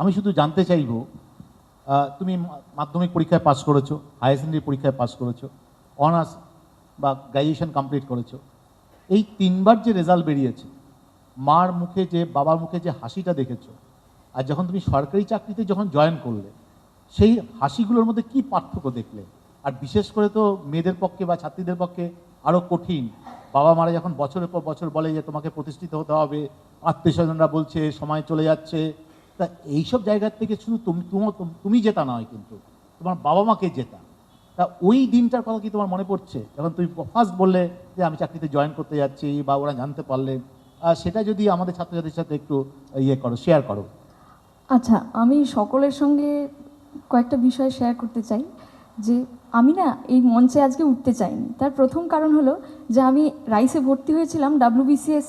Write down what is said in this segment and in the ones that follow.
আমি শুধু জানতে চাইব তুমি মাধ্যমিক পরীক্ষায় পাস করেছ, হায়ার সেকেন্ডারি পরীক্ষায় পাস করেছ, অনার্স বা গ্র্যাজুয়েশন কমপ্লিট করেছ। এই তিনবার যে রেজাল্ট বেরিয়েছে, মার মুখে যে, বাবার মুখে যে হাসিটা দেখেছ, আর যখন তুমি সরকারি চাকরিতে যখন জয়েন করলে, সেই হাসিগুলোর মধ্যে কি পার্থক্য দেখলে? আর বিশেষ করে তো মেয়েদের পক্ষে বা ছাত্রীদের পক্ষে আরও কঠিন। বাবা মারা যখন বছরের পর বছর বলে যে, তোমাকে প্রতিষ্ঠিত হতে হবে আত্মীয় স্বজনরা বলছে, সময় চলে যাচ্ছে তা এইসব জায়গার থেকে শুধু তুমি তুমি জেতা নয় কিন্তু। তোমার বাবা মাকে জেতা। তা ওই দিনটার কথা কি তোমার মনে পড়ছে? যখন তুমি ফার্স্ট বললে যে আমি চাকরিতে জয়েন করতে যাচ্ছি বা ওরা জানতে পারলে সেটা যদি আমাদের ছাত্রছাত্রীর সাথে একটু ইয়ে করো শেয়ার করো। আচ্ছা আমি সকলের সঙ্গে কয়েকটা বিষয় শেয়ার করতে চাই। যে আমি না এই মঞ্চে আজকে উঠতে চাইনি। তার প্রথম কারণ হলো যে আমি রাইসে ভর্তি হয়েছিলাম ডাব্লিউবিসিএস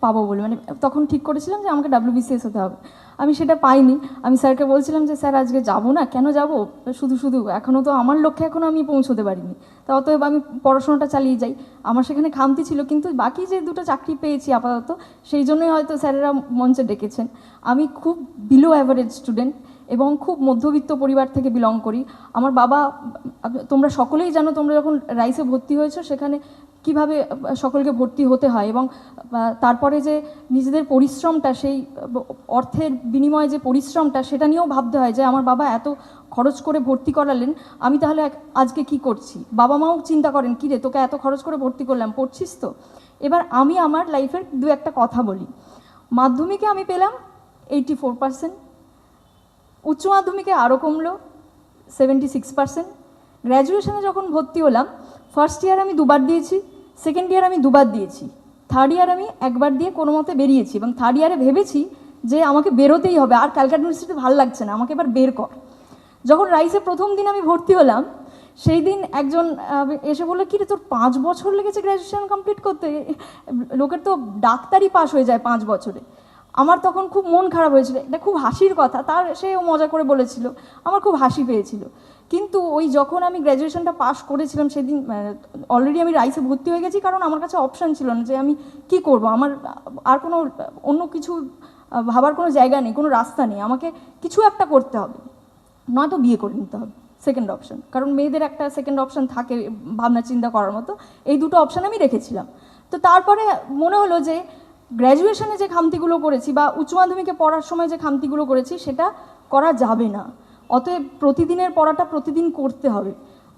পাবো বলে। মানে তখন ঠিক করেছিলাম যে আমাকে ডাব্লিউবিসিএস হতে হবে। আমি সেটা পাইনি। আমি স্যারকে বলছিলাম যে, স্যার, আজকে যাব না? কেন যাব? শুধু শুধু। এখনও তো আমার লক্ষ্যে এখনও আমি পৌঁছতে পারিনি। তা অতএব আমি পড়াশোনাটা চালিয়ে যাই। আমার সেখানে খামতি ছিল, কিন্তু বাকি যে দুটো চাকরি পেয়েছি আপাতত, সেই জন্যই হয়তো স্যারেরা মঞ্চে ডেকেছেন। আমি খুব বিলো অ্যাভারেজ স্টুডেন্ট এবং খুব মধ্যবিত্ত পরিবার থেকে বিলং করি। আমার বাবা, তোমরা সকলেই জানো, তোমরা যখন রাইসে ভর্তি হয়েছো, সেখানে কীভাবে সকলকে ভর্তি হতে হয় এবং তারপরে যে নিজেদের পরিশ্রমটা সেই অর্থের বিনিময়ে যে পরিশ্রমটা সেটা নিয়েও ভাবতে হয় যে আমার বাবা এত খরচ করে ভর্তি করালেন, আমি তাহলে আজকে কি করছি? বাবা মাও চিন্তা করেন কি রে তোকে এত খরচ করে ভর্তি করলাম পড়ছিস তো? এবার আমি আমার লাইফের দু একটা কথা বলি। মাধ্যমিকে আমি পেলাম এইটি ফোর পার্সেন্ট, উচ্চ মাধ্যমিকে আরও কমলো সেভেন্টি সিক্স পার্সেন্ট, গ্র্যাজুয়েশনে যখন ভর্তি হলাম ফার্স্ট ইয়ার আমি দুবার দিয়েছি সেকেন্ড ইয়ার আমি দুবার দিয়েছি। থার্ড ইয়ার আমি একবার দিয়ে কোনো মতে বেরিয়েছি এবং থার্ড ইয়ারে ভেবেছি যে আমাকে বেরোতেই হবে, আর ক্যালকাটা ইউনিভার্সিটি ভালো লাগছে না, আমাকে এবার বের কর। যখন রাইসে প্রথম দিন আমি ভর্তি হলাম, সেই দিন একজন এসে বলল, কি রে, তোর পাঁচ বছর লেগেছে গ্র্যাজুয়েশন কমপ্লিট করতে? লোকের তো ডাক্তারি পাস হয়ে যায় পাঁচ বছরে। আমার তখন খুব মন খারাপ হয়েছিল। এটা খুব হাসির কথা, তার সেও মজা করে বলেছিল। আমার খুব হাসি পেয়েছিল। কিন্তু ওই যখন আমি গ্র্যাজুয়েশনটা পাস করেছিলাম সেদিন অলরেডি আমি রাইসে ভর্তি হয়ে গেছি কারণ আমার কাছে অপশান ছিল না যে আমি কি করব। আমার আর কোনো, অন্য কিছু ভাবার কোনো জায়গা নেই, কোনো রাস্তা নেই। আমাকে কিছু একটা করতে হবে। নয়তো বিয়ে করে নিতে হবে সেকেন্ড অপশন কারণ মেয়েদের একটা সেকেন্ড অপশন থাকে ভাবনা চিন্তা করার মতো। এই দুটো অপশান আমি রেখেছিলাম। তো তারপরে মনে হলো যে গ্র্যাজুয়েশনে যে খামতিগুলো করেছি বা উচ্চ মাধ্যমিকে পড়ার সময় যে খামতিগুলো করেছি, সেটা করা যাবে না। অতএব প্রতিদিনের পড়াটা প্রতিদিন করতে হবে।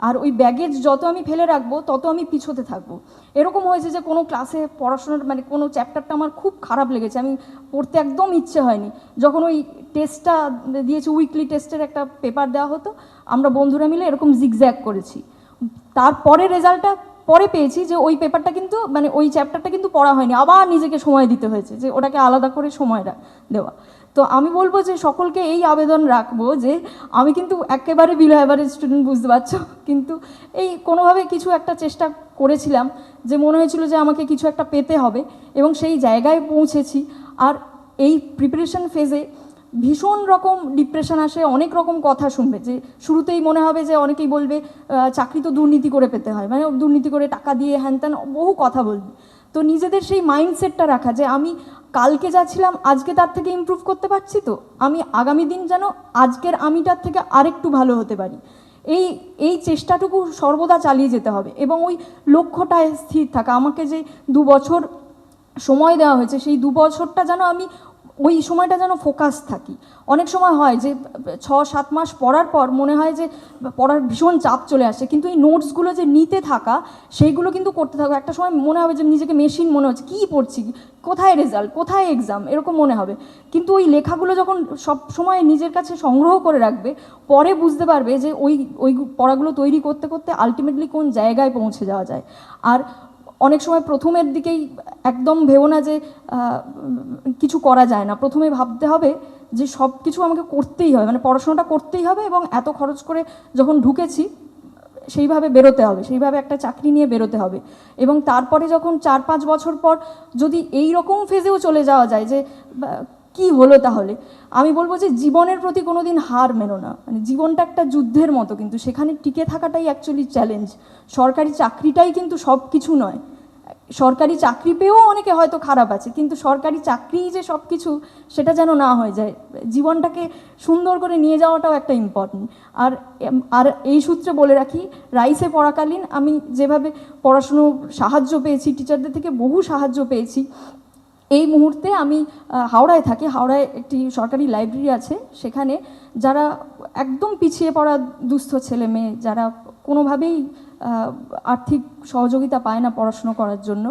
আর ওই ব্যাগেজ যত আমি ফেলে রাখব, তত আমি পিছোতে থাকব। এরকম হয়েছে যে কোনো ক্লাসে পড়াশোনার মানে কোনো চ্যাপ্টারটা আমার খুব খারাপ লেগেছে। আমি পড়তে একদম ইচ্ছে হয়নি। যখন ওই টেস্টটা দিয়েছে উইকলি টেস্টের একটা পেপার দেওয়া হতো, আমরা বন্ধুরা মিলে এরকম জিগজ্যাগ করেছি। তারপরে রেজাল্টটা পরে পেয়েছি যে ওই পেপারটা কিন্তু মানে ওই চ্যাপ্টারটা কিন্তু পড়া হয়নি। আবার নিজেকে সময় দিতে হয়েছে যে ওটাকে আলাদা করে সময়টা দেওয়া। তো আমি বলব যে সকলকে এই আবেদন রাখব যে আমি কিন্তু একেবারে বিলো অ্যাভারেজ স্টুডেন্ট বুঝতে পারছ? কিন্তু এই কোনোভাবে কিছু একটা চেষ্টা করেছিলাম যে মনে হয়েছিল যে আমাকে কিছু একটা পেতে হবে এবং সেই জায়গায় পৌঁছেছি। আর এই প্রিপারেশন ফেজে ভীষণ রকম ডিপ্রেশন আসে, অনেক রকম কথা শুনবে যে শুরুতেই মনে হবে যে অনেকেই বলবে চাকরি তো দুর্নীতি করে পেতে হয় মানে দুর্নীতি করে টাকা দিয়ে হ্যান ত্যান, বহু কথা বলবে। তো নিজেদের সেই মাইন্ডসেটটা রাখা যে আমি কালকে যা ছিলাম, আজকে তার থেকে ইমপ্রুভ করতে পারছি তো, আমি আগামী দিন যেন আজকের আমিটার থেকে আরেকটু ভালো হতে পারি। এই এই চেষ্টাটুকু সর্বদা চালিয়ে যেতে হবে এবং ওই লক্ষ্যটায় স্থির থাকা। আমাকে যে দু বছর সময় দেওয়া হয়েছে, সেই দু বছরটা যেন আমি ওই সময়টা যেন ফোকাস থাকি। অনেক সময় হয় যে ছ সাত মাস পড়ার পর মনে হয় যে, পড়ার ভীষণ চাপ চলে আসে। কিন্তু এই নোটসগুলো যে নিতে থাকা, সেইগুলো কিন্তু করতে থাকো। একটা সময় মনে হবে যে, নিজেকে মেশিন মনে হচ্ছে, কী পড়ছি? কোথায় রেজাল্ট কোথায় এক্সাম এরকম মনে হবে। কিন্তু ওই লেখাগুলো যখন সব সময় নিজের কাছে সংগ্রহ করে রাখবে, পরে বুঝতে পারবে যে, ওই ওই পড়াগুলো তৈরি করতে করতে আলটিমেটলি কোন জায়গায় পৌঁছে যাওয়া যায়। আর অনেক সময় প্রথমের দিকেই একদম ভেবো না যে কিছু করা যায় না। প্রথমে ভাবতে হবে যে সব কিছু আমাকে করতেই হবে মানে পড়াশোনাটা করতেই হবে এবং এত খরচ করে যখন ঢুকেছি, সেইভাবে বেরোতে হবে, সেইভাবে একটা চাকরি নিয়ে বেরোতে হবে। এবং তারপরে যখন চার পাঁচ বছর পর যদি এই রকম ফেজেও চলে যাওয়া যায় যে কি হলো তাহলে? আমি বলব যে জীবনের প্রতি কোনো দিন হার মেনো না। মানে জীবনটা একটা যুদ্ধের মতো, কিন্তু সেখানে টিকে থাকাটাই অ্যাকচুয়ালি চ্যালেঞ্জ সরকারি চাকরিটাই কিন্তু সব কিছু নয়। সরকারি চাকরি পেয়েও অনেকে হয়তো খারাপ আছে, কিন্তু সরকারি চাকরিই যে সব কিছু সেটা যেন না হয়ে যায়, জীবনটাকে সুন্দর করে নিয়ে যাওয়াটাও একটা ইম্পর্টেন্ট আর আর এই সূত্রে বলে রাখি, রাইসে পড়াকালীন আমি যেভাবে পড়াশুনো সাহায্য পেয়েছি টিচারদের থেকে বহু সাহায্য পেয়েছি, এই মুহূর্তে আমি হাওড়ায় থাকি, হাওড়ায় একটি সরকারি লাইব্রেরি আছে, সেখানে যারা একদম পিছিয়ে পড়া দুস্থ ছেলে মেয়ে, যারা কোনোভাবেই আর্থিক সহযোগিতা পায় না পড়াশুনো করার জন্য।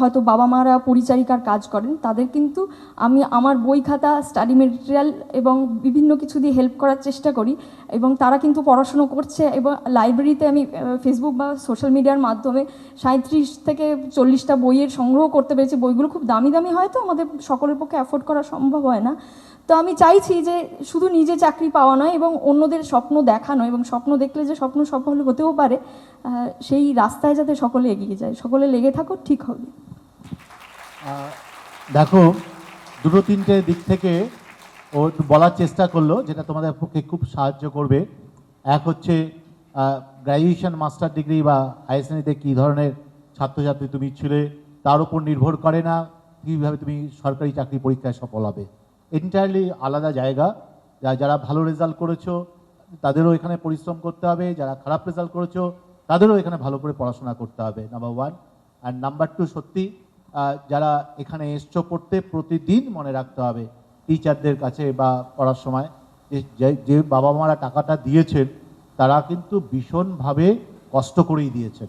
হয়তো বাবা মারা পরিচারিকার কাজ করেন, তাদের কিন্তু আমি আমার বই খাতা স্টাডি মেটেরিয়াল এবং বিভিন্ন কিছু দিয়ে হেল্প করার চেষ্টা করি এবং তারা কিন্তু পড়াশুনো করছে এবং লাইব্রেরিতে আমি ফেসবুক বা সোশ্যাল মিডিয়ার মাধ্যমে সাঁত্রিশ থেকে চল্লিশটা বইয়ের সংগ্রহ করতে পেরেছি। বইগুলো খুব দামি দামি হয় তো আমাদের সকলের পক্ষে অ্যাফোর্ড করা সম্ভব হয় না। তো আমি চাইছি যে শুধু নিজে চাকরি পাওয়া নয় এবং অন্যদের স্বপ্ন দেখানো এবং স্বপ্ন দেখলে যে স্বপ্ন সফল হতেও পারে সেই রাস্তায় যাতে সকলে এগিয়ে যায়। সকলে লেগে থাকো ঠিক হবে। দেখো, দুটো তিনটে দিক থেকে ও একটু বলার চেষ্টা করল, যেটা তোমাদের পক্ষে খুব সাহায্য করবে। এক হচ্ছে গ্র্যাজুয়েশন মাস্টার ডিগ্রি বা হায়ার আইএসএনিতে কী ধরনের ছাত্রছাত্রী তুমি ছিলে, তার উপর নির্ভর করে না কীভাবে তুমি সরকারি চাকরি পরীক্ষায় সফল হবে। এন্টায়ারলি আলাদা জায়গা। যারা ভালো রেজাল্ট করেছ, তাদেরও এখানে পরিশ্রম করতে হবে। যারা খারাপ রেজাল্ট করেছ, তাদেরও এখানে ভালো করে পড়াশোনা করতে হবে নাম্বার ওয়ান আর নাম্বার টু সত্যি যারা এখানে এসছো পড়তে, প্রতিদিন মনে রাখতে হবে টিচারদের কাছে বা পড়ার সময়। যে, যে- যে বাবা মারা টাকাটা দিয়েছেন, তারা কিন্তু ভীষণভাবে কষ্ট করেই দিয়েছেন।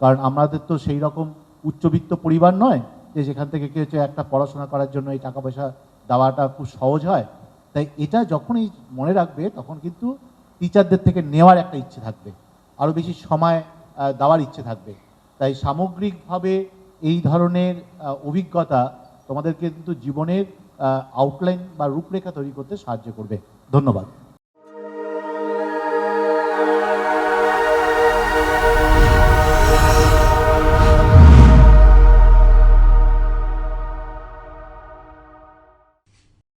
কারণ আমাদের তো সেই রকম উচ্চবিত্ত পরিবার নয় যে, যেখান থেকে কি হচ্ছে একটা পড়াশোনা করার জন্য এই টাকা পয়সা দেওয়াটা খুব সহজ হয়। তাই এটা যখনই মনে রাখবে, তখন কিন্তু টিচারদের থেকে নেওয়ার একটা ইচ্ছে থাকবে। আরও বেশি সময় দেওয়ার ইচ্ছে থাকবে। তাই সামগ্রিকভাবে এই ধরনের অভিজ্ঞতা তোমাদেরকে কিন্তু জীবনের আউটলাইন বা রূপরেখা তৈরি করতে সাহায্য করবে। ধন্যবাদ।